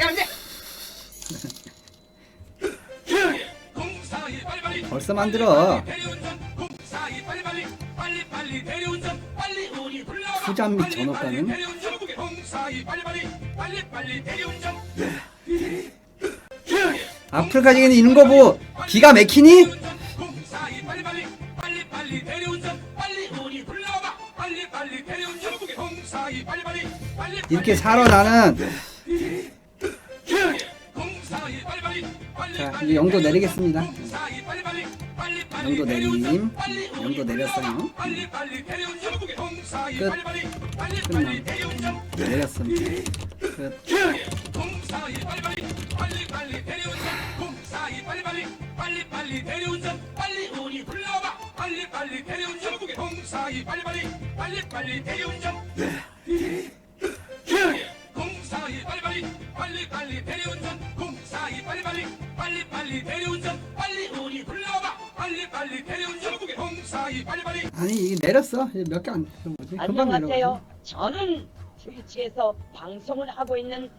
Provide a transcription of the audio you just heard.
안 돼 벌써 만들어. 및 빨리, 전업가는? 앞을 가지고는 이런 거 뭐? 기가 막히니? 이렇게 살아 나는. 자 이제 영도 내리겠습니다. 영도 내림. 대리운전 빨리 영도 내렸어요. 대리운전 끝. 대리운전 내렸습니다. 끝. 공사이 빨리빨리 빨리 빨리 대리운전 공사이 빨리 빨리 빨리 빨리 대리운전 빨리 우리 불러와 빨리빨리 대리운전 빨리빨리 대리운전 공사이 빨리빨리 빨리빨리 대리운전 공사이 빨리 우리 불러와 빨리 빨리 대리운전 공사이 빨리 빨리 아니 이게 내렸어. 몇 개 안. 뭐지? 금방 내려. 안녕하세요. 저는 트위치에서 방송을 하고 있는